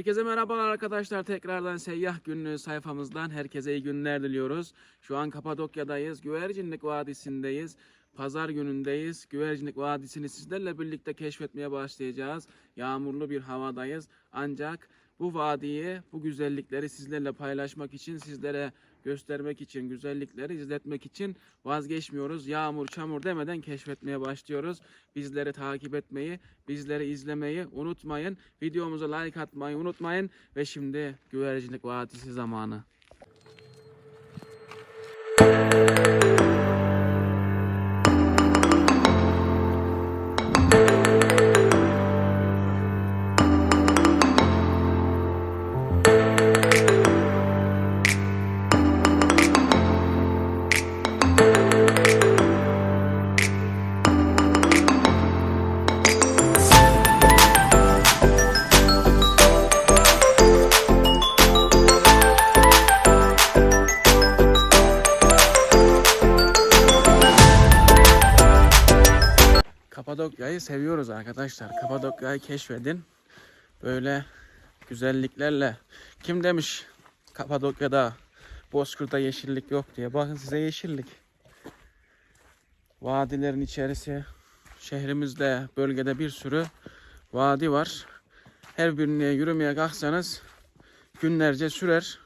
Herkese merhabalar arkadaşlar. Tekrardan Seyyah Günlüğü sayfamızdan herkese iyi günler diliyoruz. Şu an Kapadokya'dayız. Güvercinlik Vadisi'ndeyiz. Pazar günündeyiz. Güvercinlik Vadisi'ni sizlerle birlikte keşfetmeye başlayacağız. Yağmurlu bir havadayız. Ancak bu vadiyi, bu güzellikleri sizlerle paylaşmak için, sizlere göstermek için, güzellikleri izletmek için vazgeçmiyoruz. Yağmur, çamur demeden keşfetmeye başlıyoruz. Bizleri takip etmeyi, bizleri izlemeyi unutmayın. Videomuza like atmayı unutmayın. Ve şimdi güvercinlik vadisi zamanı. Seviyoruz arkadaşlar. Kapadokya'yı keşfedin. Böyle güzelliklerle. Kim demiş Kapadokya'da Bozkır'da yeşillik yok diye. Bakın size yeşillik. Vadilerin içerisi. Şehrimizde, bölgede bir sürü vadi var. Her birine yürümeye kalksanız günlerce sürer.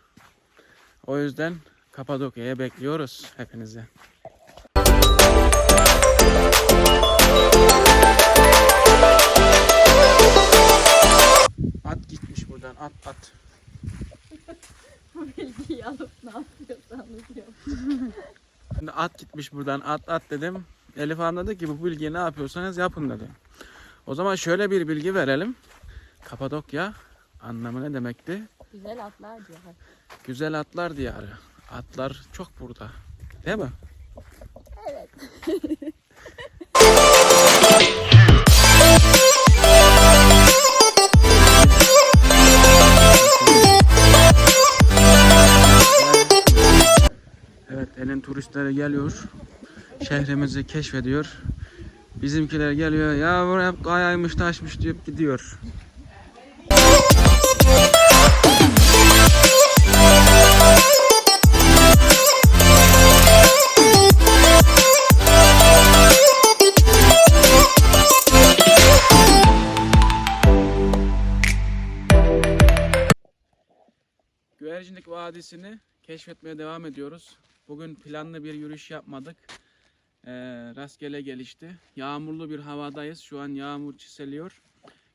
O yüzden Kapadokya'ya bekliyoruz hepinizi. Gitmiş buradan at at dedim. Elif Hanım dedi ki bu bilgiyi ne yapıyorsanız yapın dedi. O zaman şöyle bir bilgi verelim. Kapadokya anlamı ne demekti? Güzel atlar diyor. Güzel atlar diyarı. Atlar çok burada. Değil mi? Evet. elin turistleri geliyor. Şehrimizi keşfediyor. Bizimkiler geliyor. Ya buraya hep kayaymış taşmış deyip gidiyor. Güvercinlik Vadisi'ni keşfetmeye devam ediyoruz. Bugün planlı bir yürüyüş yapmadık. Ee, rastgele gelişti. Yağmurlu bir havadayız. Şu an yağmur çiseliyor.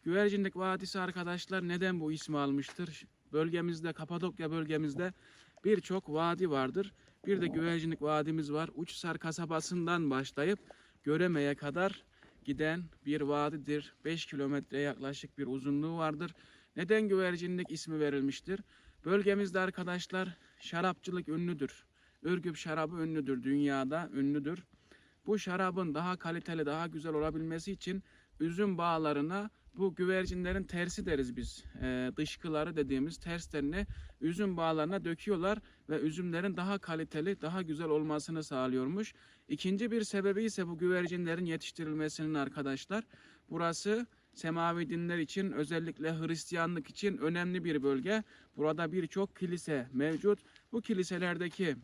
Güvercinlik Vadisi arkadaşlar neden bu ismi almıştır? Bölgemizde, Kapadokya bölgemizde birçok vadi vardır. Bir de Güvercinlik Vadimiz var. Uçsar kasabasından başlayıp Göreme'ye kadar giden bir vadidir. 5 kilometre yaklaşık bir uzunluğu vardır. Neden güvercinlik ismi verilmiştir? Bölgemizde arkadaşlar şarapçılık ünlüdür. Ürgüp şarabı ünlüdür, dünyada ünlüdür. Bu şarabın daha kaliteli, daha güzel olabilmesi için üzüm bağlarına bu güvercinlerin tersi deriz biz. Ee, dışkıları dediğimiz terslerini üzüm bağlarına döküyorlar ve üzümlerin daha kaliteli, daha güzel olmasını sağlıyormuş. İkinci bir sebebi ise bu güvercinlerin yetiştirilmesinin arkadaşlar. Burası semavi dinler için özellikle Hristiyanlık için önemli bir bölge. Burada birçok kilise mevcut. Bu kiliselerdeki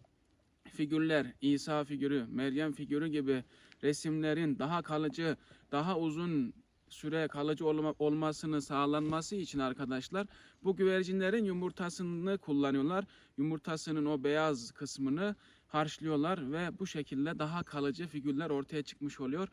figürler, İsa figürü, Meryem figürü gibi resimlerin daha kalıcı, daha uzun süre kalıcı olma, olmasını sağlanması için arkadaşlar bu güvercinlerin yumurtasını kullanıyorlar. Yumurtasının o beyaz kısmını harçlıyorlar ve bu şekilde daha kalıcı figürler ortaya çıkmış oluyor.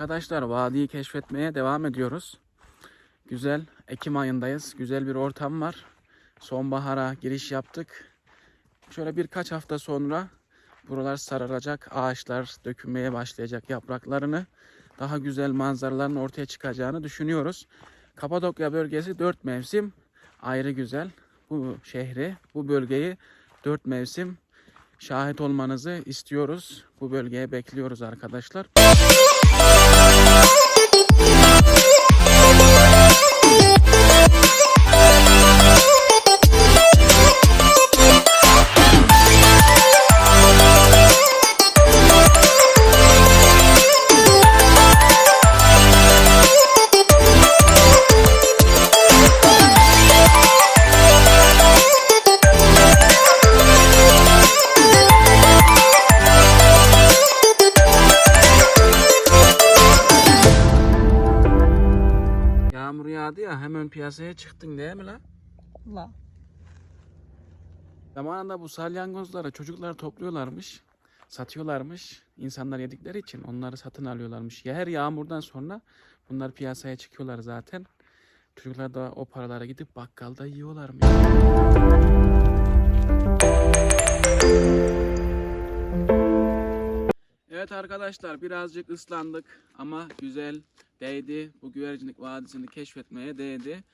Arkadaşlar vadiyi keşfetmeye devam ediyoruz. Güzel Ekim ayındayız. Güzel bir ortam var. Sonbahara giriş yaptık. Şöyle birkaç hafta sonra buralar sararacak. Ağaçlar dökülmeye başlayacak yapraklarını. Daha güzel manzaraların ortaya çıkacağını düşünüyoruz. Kapadokya bölgesi dört mevsim ayrı güzel. Bu şehri, bu bölgeyi dört mevsim şahit olmanızı istiyoruz. Bu bölgeye bekliyoruz arkadaşlar. Hemen piyasaya çıktın değil mi lan? La. Zamanında bu salyangozları çocuklar topluyorlarmış. Satıyorlarmış. İnsanlar yedikleri için onları satın alıyorlarmış. Ya her yağmurdan sonra bunlar piyasaya çıkıyorlar zaten. Çocuklar da o paralara gidip bakkalda yiyorlarmış. Arkadaşlar birazcık ıslandık ama güzel değdi. Bu güvercinlik vadisini keşfetmeye değdi.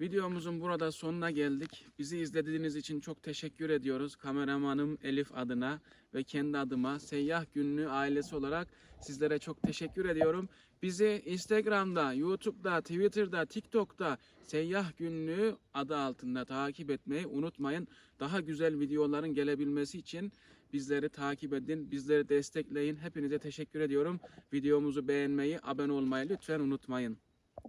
Videomuzun burada sonuna geldik. Bizi izlediğiniz için çok teşekkür ediyoruz. Kameramanım Elif adına ve kendi adıma Seyyah Günlüğü ailesi olarak sizlere çok teşekkür ediyorum. Bizi Instagram'da, YouTube'da, Twitter'da, TikTok'ta Seyyah Günlüğü adı altında takip etmeyi unutmayın. Daha güzel videoların gelebilmesi için bizleri takip edin, bizleri destekleyin. Hepinize teşekkür ediyorum. Videomuzu beğenmeyi, abone olmayı lütfen unutmayın.